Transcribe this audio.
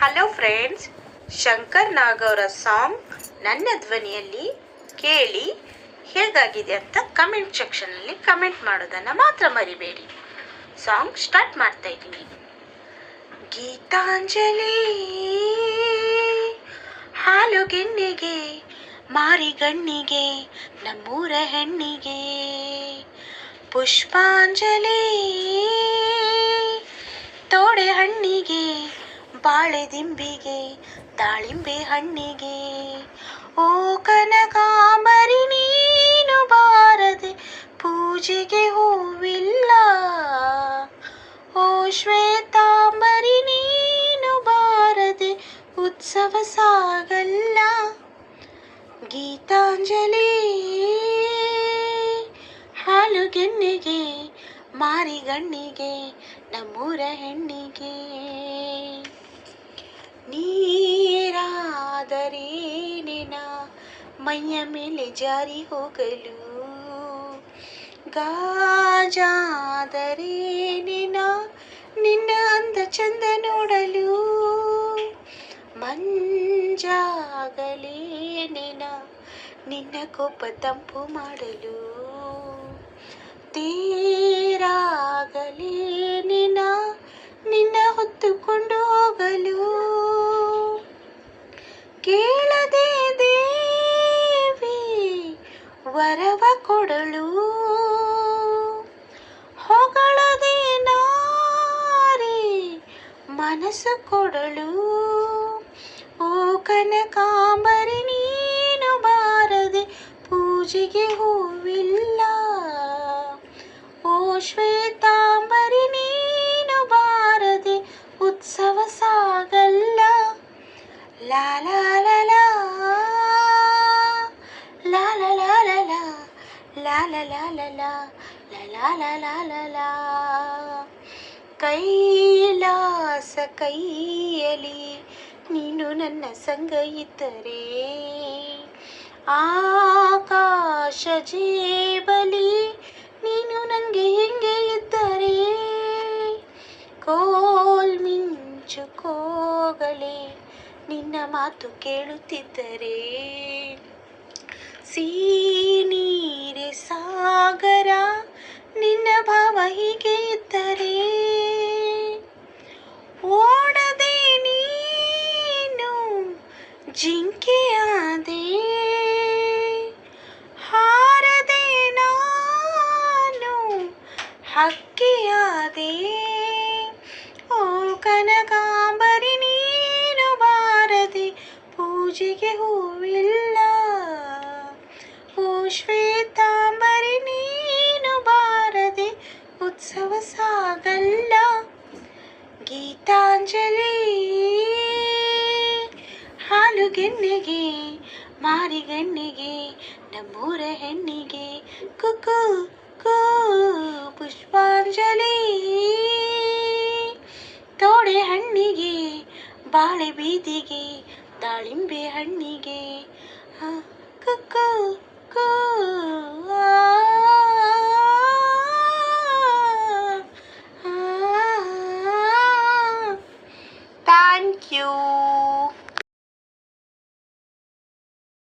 Hello friends Shankar ನಾಗ್ ಅವರ song ನನ್ನ ಧ್ವನಿಯಲ್ಲಿ ಕೇಳಿ ಹೇಗಾಗಿದೆ ಅಂತ ಕಮೆಂಟ್ ಸೆಕ್ಷನಲ್ಲಿ ಕಮೆಂಟ್ ಮಾಡೋದನ್ನು ಮಾತ್ರ ಮರಿಬೇಡಿ. ಸಾಂಗ್ ಸ್ಟಾರ್ಟ್ ಮಾಡ್ತಾ ಇದ್ದೀನಿ. ಗೀತಾಂಜಲಿ ಮಾರಿ ಮಾರಿಗಣ್ಣಿಗೆ, ನಮ್ಮೂರ ಹೆಣ್ಣಿಗೆ. ಪುಷ್ಪಾಂಜಲಿ, ತೋಡೆ ಹಣ್ಣಿಗೆ ಬಾಳೆ ದಿಂಬಿಗೆ, ದಾಳಿಂಬೆ ಹಣ್ಣಿಗೆ. ಓ ಕನಕಾಂಬರಿ ನೀನು ಬಾರದೆ ಪೂಜೆಗೆ ಹೂವಿಲ್ಲ. ಓ ಶ್ವೇತಾಂಬರಿ ನೀನು ಬಾರದೆ ಉತ್ಸವ ಸಾಗಲ್ಲ. ಗೀತಾಂಜಲಿ ಹಾಲುಗೆನ್ನೆಗೆ ಮಾರಿಗಣ್ಣಿಗೆ ನಮ್ಮೂರ ಹೆಣ್ಣಿಗೆ. मैया मेले जारी हो गलू ಗಾಜಾದರೆ ನಿನ ನಿನ್ನ ಅಂದ ಚಂದ ನೋಡಲು ಮಂಜಾಗಲೇ ನಿನ ನಿನ್ನ ಕೋಪ ತಂಪು ಮಾಡಲು ತೇರಾಗ ಮನಸ್ಸು ಕೊಡಲು ಓ ಕನಕಾಂಬರಿ ನೀನು ಬಾರದೆ ಪೂಜೆಗೆ ಹೂವಿಲ್ಲ ಓ ಶ್ವೇತಾಂಬರಿ ನೀನು ಬಾರದೆ ಉತ್ಸವ ಸಾಗಲ್ಲ ಲಾಲಾಲಾ ಲಾ ಲಾ ಲಾ ಲಾ ಲಾ ಲಾ ಲಾ ಲಾ ಲಾ ಲಾ ಲಾ ಲಾ ಲಾ ಲಾ ಲಾ ಲಾ ಲಾ ಲಾ ಕೈಲಾಸ ಕೈಯಲಿ ನೀನು ನನ್ನ ಸಂಗ ಆಕಾಶ ಜೇಬಲಿ ನೀನು ನನಗೆ ಹೆಂಗೆ ಇದ್ದರೆ ಕೋಲ್ ಮಿಂಚು ಕೋಗಲೆ ನಿನ್ನ ಮಾತು ಕೇಳುತ್ತಿದ್ದರೆ ಸೀನೀರೆ ಸಾಗರ ನಿನ್ನ ಭಾವ ಹೀಗೆ ജിങ്കിയാതെ ഹാരതേ നാനു ഹക്കിയാതെ ഓ കനകാംബരി നീനു ഭാരതി പൂജയ്ക്ക് ഹൂവില്ല ഓ ശ്വേതാംബരി നീനു ഭാരതി ഉത്സവ സാഗല്ല ഗീതാഞ്ജലി ಗೆನ್ನೆಗೆ ಮಾರಿಗಣ್ಣಿಗೆ ನಮ್ಮೂರ ಹೆಣ್ಣಿಗೆ ಕುಕು ಕೂ ಪುಷ್ಪಾಂಜಲಿ. ತೋಡೆ ಹಣ್ಣಿಗೆ ಬಾಳೆ ಬೀದಿಗೆ ದಾಳಿಂಬೆ ಹಣ್ಣಿಗೆ ಕುಕ್ಕು